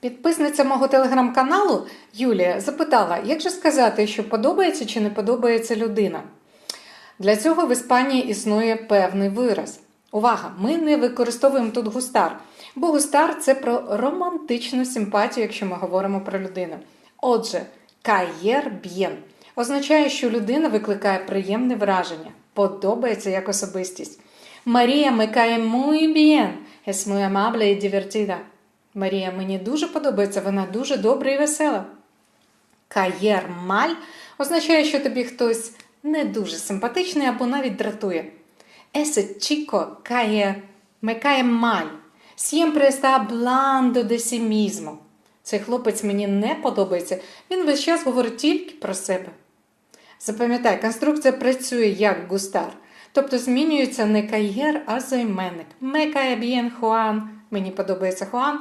Підписниця мого телеграм-каналу Юлія запитала, як же сказати, що подобається чи не подобається людина. Для цього в Іспанії існує певний вираз. Увага! Ми не використовуємо тут густар, бо густар це про романтичну симпатію, якщо ми говоримо про людину. Отже, каєр б'єн означає, що людина викликає приємне враження, подобається як особистість. Марія cae muy bien, es muy amable y divertida. Марія мені дуже подобається, вона дуже добра і весела. Каєр маль означає, що тобі хтось не дуже симпатичний або навіть дратує. Cae mal. Siempre está hablando de sí mismo. Цей хлопець мені не подобається. Він весь час говорить тільки про себе. Запам'ятай, конструкція працює як густар, тобто змінюється не каєр, а займенник. Cae bien Juan, мені подобається Хуан,